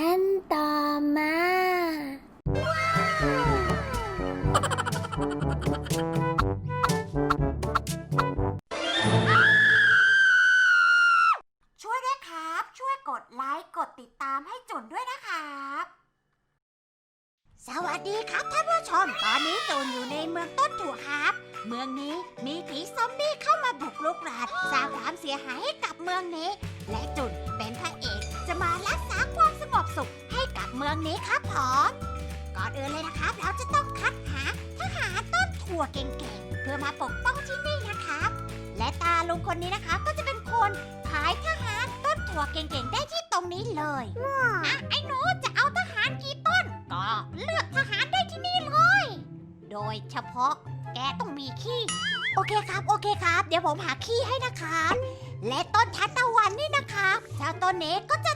ันต่อมา ช่วยด้วยครับ ช่วยกดไลค์ กดติดตามให้จุนด้วยนะครับ สวัสดีครับท่านผู้ชม ตอนนี้จุนอยู่ในเมืองต้นถั่วครับ เมืองนี้มีผีซอมบี้เข้ามาบุกรุกรานสร้างความเสียหายให้กับเมืองนี้ และจุนเป็นพระเอกจะมารักษา สงบสุขให้กับเมืองนี้ครับผมก่อนอื่นเลยนะครับ เราจะต้องคัดหาทหารต้นถั่วเก่งๆ เพื่อมาปกป้องที่นี่นะครับ และตาลุงคนนี้นะคะก็จะเป็นคนขายทหารต้นถั่วเก่งๆ ได้ที่ตรงนี้เลยอะไอ้หนูจะเอาทหารกี่ต้น ก็เลือกทหารได้ที่นี่เลย โดยเฉพาะแกต้องมีขี้ โอเคครับ โอเคครับ เดี๋ยวผมหาขี้ให้นะครับ และต้นทันตะวันนี่นะครับเจ้าต้นนี้ก็จะ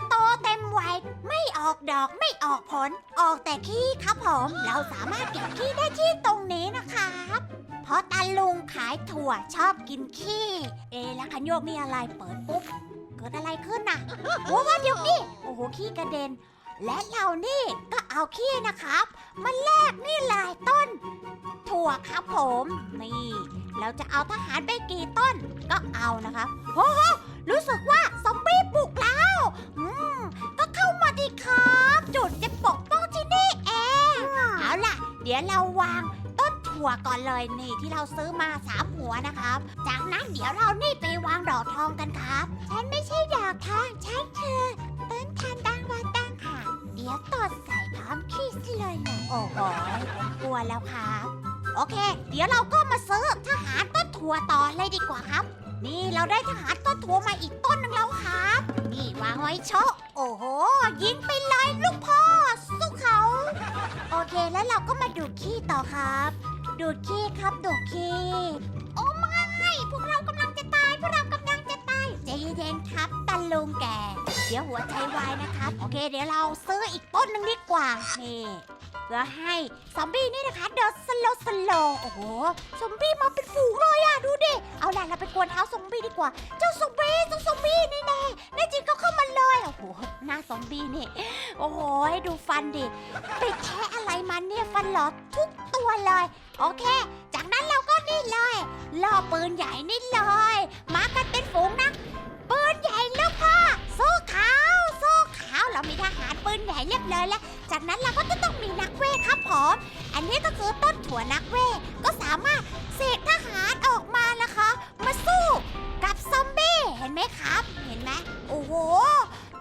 วัยไม่ออกดอกไม่ออกผล ออกแต่ขี้ครับผม เราสามารถเก็บขี้ได้ที่ตรงนี้นะครับเพราะตาลุงขายถั่วชอบกินขี้ เอแล้วคันโยกนี่อะไรเปิดปุ๊บเกิดอะไรขึ้นน่ะโอ้ว่าเดี๋ยวนี่โอ้โหขี้กระเด็น และเรานี่ก็เอาขี้นะครับมาแลกนี่ลายต้น ถั่วครับผม นี่ เราจะเอาทหารไปกี่ต้นก็เอานะครับโอ้โหรู้สึกว่าซอมบี้บุกแล้วอืม เดี๋ยวเราวางต้นถั่วก่อนเลยนี่ที่เราซื้อมาสามหัวนะครับ จากนั้นเดี๋ยวเรานี่ไปวางดอกทองกันครับ ฉันไม่ใช่ดอกทองฉันคือต้นทันดังวาตังค่ะเดี๋ยวตอดใส่พร้อมขี้สิเลยนะโอ้โหผมกลัวแล้วครับ โอเค เดี๋ยวเราก็มาซื้อทหารต้นถั่วต่อเลยดีกว่าครับ นี่เราได้ทหารต้นถั่วมาอีกต้นหนึงแล้วครับ นี่วางไว้โชะโอ้โห ยิงไปเลยลูกพ่อ เขาโอเคแล้วเราก็มาดูดขี้ต่อครับ ดูดขี้ครับดูดขี้ โอ้ไม่พวกเรากำลังจะตาย พวกเรากำลังจะตายใจเย็นๆครับตะลุงแก เดี๋ยวหัวใจวายนะครับ โอเค เดี๋ยวเราซื้ออีกต้นหนึ่งดีกว่า นี่ เพื่อให้ซอมบี้นี่นะคะเดินสโลสโลโอ้โห ซอมบี้มาเป็นฝูงเลยอะดูดิ เอาล่ะเราไปกวนเท้าซอมบี้ดีกว่า เจ้าซอมบี้เจ้าซอมบี้นี่แน่แน่จริงก็เข้ามาเลย โอ้โห หน้าซอมบี้นี่ โอ้โห ดูฟันดิ ไปแค่อะไรมันเนี่ยฟันหลอทุกตัวเลย โอเค จากนั้นเราก็นี่เลยล่อปืนใหญ่นี่เลย มากันเป็นฝูงนะ ปืนใหญ่ล้วพ่อสู้เขาสู้เขาเรามีทหารปืนใหญ่เรียบร้อยแล้ว จากนั้นเราก็จะต้องมีนักเวทครับผม อันนี้ก็คือต้นถั่วนักเวทก็สามารถเสกทหารออกมานะคะ มาสู้กับซอมบี้เห็นไหมครับ เห็นไหมโอ้โห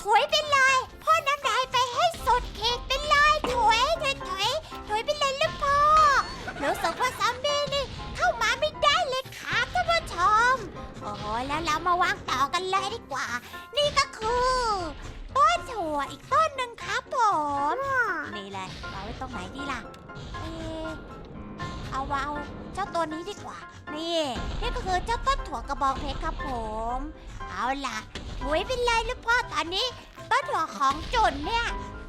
ถอยไปเลยพ่อน้ำลายไปให้สุดเขตไปเลยถอยถอยถอยถอยไปเลยลูกพ่อรู้สึกว่าซอมบี้นี่เข้ามาไม่ได้เลยครับท่านผู้ชมโอ้โหแล้วเรามาวางต่อกันเลยดีกว่า นี่ก็คือต้นถั่วอีกต้นหนึ่งครับผม ตรงไหนดีล่ะ เอะเอาวาเจ้าตัวนี้ดีกว่า นี่นี่ก็คือเจ้าต้นถั่วกระบองเพชรครับผม เอาล่ะถวยไปเลยลูกพ่อตอนนี้ต้นถั่วของจุนเนี่ย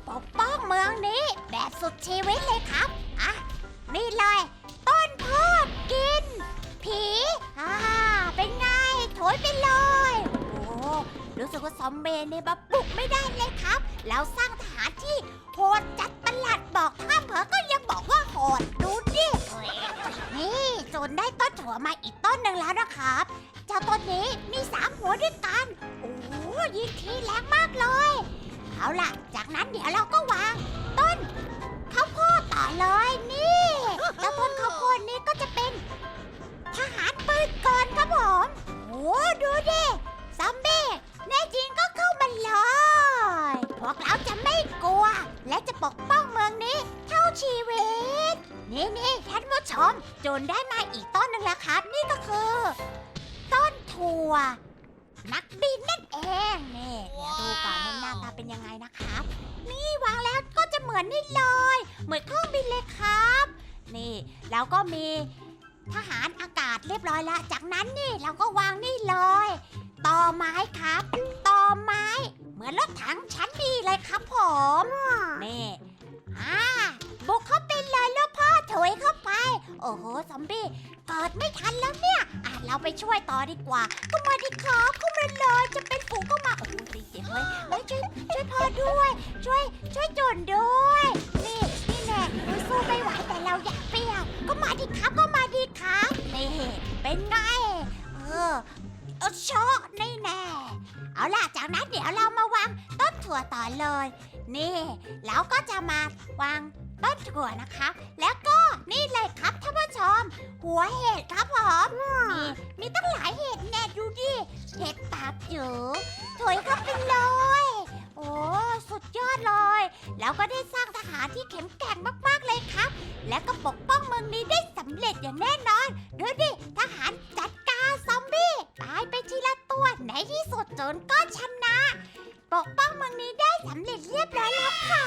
ปกป้องเมืองนี้แบบสุดชีวิตเลยครับอะนี่เลย ต้นพืชกิน ผีอ่าเป็นไงถอยไปเลยโอ้โหรู้สึกว่าซอมเบนเนี่ยบุกไม่ได้เลยครับ แล้วสร้างทหารที่โหดจัด บอกห้ามเผอก็ยังบอกว่าโหดดูดินี่จนได้ต้นถั่วมาอีกต้นหนึ่งแล้วนะครับ เจ้าต้นนี้มีสามหัวด้วยกัน โอ้ยิงทีแรงมากเลย เอาล่ะ จากนั้นเดี๋ยวเราก็วาง ต้น และจะปกป้องเมืองนี้เท่าชีวิต นี่นี่ท่านผู้ชมจนได้มาอีกต้นหนึ่งแล้วครับ นี่ก็คือ ต้นถั่ว นักบินนั่นเองนี่เดี๋ยวดูก่อนว่าหน้าตาเป็นยังไงนะครับ นี่วางแล้วก็จะเหมือนนี่เลย เหมือนเครื่องบินเลยครับ นี่แล้วก็มีทหารอากาศเรียบร้อยแล้ว จากนั้นนี่เราก็วางนี่เลย ต่อไม้ครับ ต่อไม้ เหมือนรถถังชั้นดีเลยครับผมนี่อ่าบุกเข้าไปเลยลูกพ่อถอยเข้าไป โอ้โหซอมบี้เกิดไม่ทันแล้วเนี่ยอะเราไปช่วยต่อดีกว่าเข้ามาดิครับเข้ามาเลยจะเป็นฝูงเข้ามาโอ้โหตีเสียงเฮ้ยเฮ้ยช่วยช่วยพ่อด้วย ช่วย ช่วยจนด้วยนี่นี่แน่เราสู้ไม่ไหวแต่เราอยากเปรี้ยวก็มาดิครับก็มาดิครับนี่เป็นไงเออเออโชคนี่แน่ เอาล่ะจากนั้นเดี๋ยวเรามาวางต้นถั่วต่อเลย นี่แล้วก็จะมาวางต้นถั่วนะครับ แล้วก็นี่เลยครับท่านผู้ชม หัวเห็ดครับผมนี่มีตั้งหลายเห็ดแน่ดูดิ เห็ดตาบเยอะถอยเข้าไปเลย โอ้สุดยอดเลย แล้วก็ได้สร้างทหารที่แข็งแกร่งมากๆเลยครับ และก็ปกป้องเมืองนี้ได้สำเร็จอย่างแน่นอนดูดิทหารจัดการ ซอมบี้ตายไปทีละตัวในที่สุดโจนก็ชนะ ปกป้องเมืองนี้ได้สำเร็จเรียบร้อยแล้วครั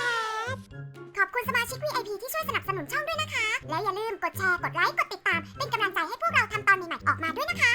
บ ขอบคุณสมาชิก VIP ที่ช่วยสนับสนุนช่องด้วยนะคะ และอย่าลืมกดแชร์ กดไลค์ กดติดตาม เป็นกำลังใจให้พวกเราทำตอนใหม่ๆออกมาด้วยนะคะ